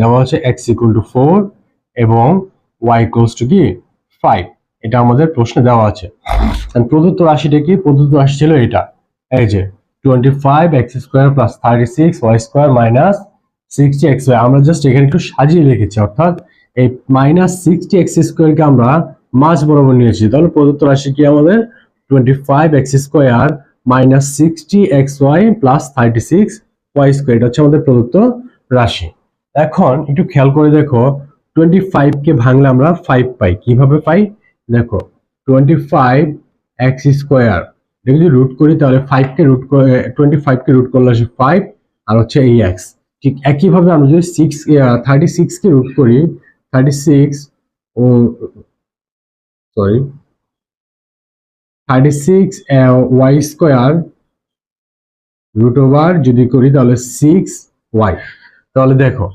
দেওয়া আছে x equal to four এবং ওয়াই ইকুয়ালস টু কি? ফাইভ এটা আমাদের প্রশ্নে দেওয়া আছে। প্রদত্ত রাশিটা কি? প্রদত্ত রাশি ছিল এটা। এই যে twenty five x square plus thirty six y square minus sixty x y আমরা জাস্ট এখানে একটু সাজিয়ে রেখেছি, অর্থাৎ এই মাইনাস সিক্সটি এক্স স্কোয়ারকে আমরা মাঝ বরাবর নিয়েছি। তাহলে প্রদত্ত রাশি কি আমাদের? Twenty five x square minus sixty x y plus thirty six y square এটা হচ্ছে আমাদের প্রদত্ত রাশি। এখন একটু খেয়াল করে দেখো টোয়েন্টি ফাইভকে ভাঙলে আমরা ফাইভ পাই। কীভাবে পাই? দেখো টোয়েন্টি ফাইভ এক্স স্কোয়ার এটা যদি রুট করি তাহলে ফাইভকে রুট করে টোয়েন্টি ফাইভকে রুট করলে আসে ফাইভ আর হচ্ছে এই এক্স ঠিক একইভাবে আমরা যদি সিক্স থার্টি সিক্সকে রুট করি থার্টি সিক্স ও sorry thirty six y square root over যদি করি তাহলে সিক্স ওয়াই তাহলে দেখো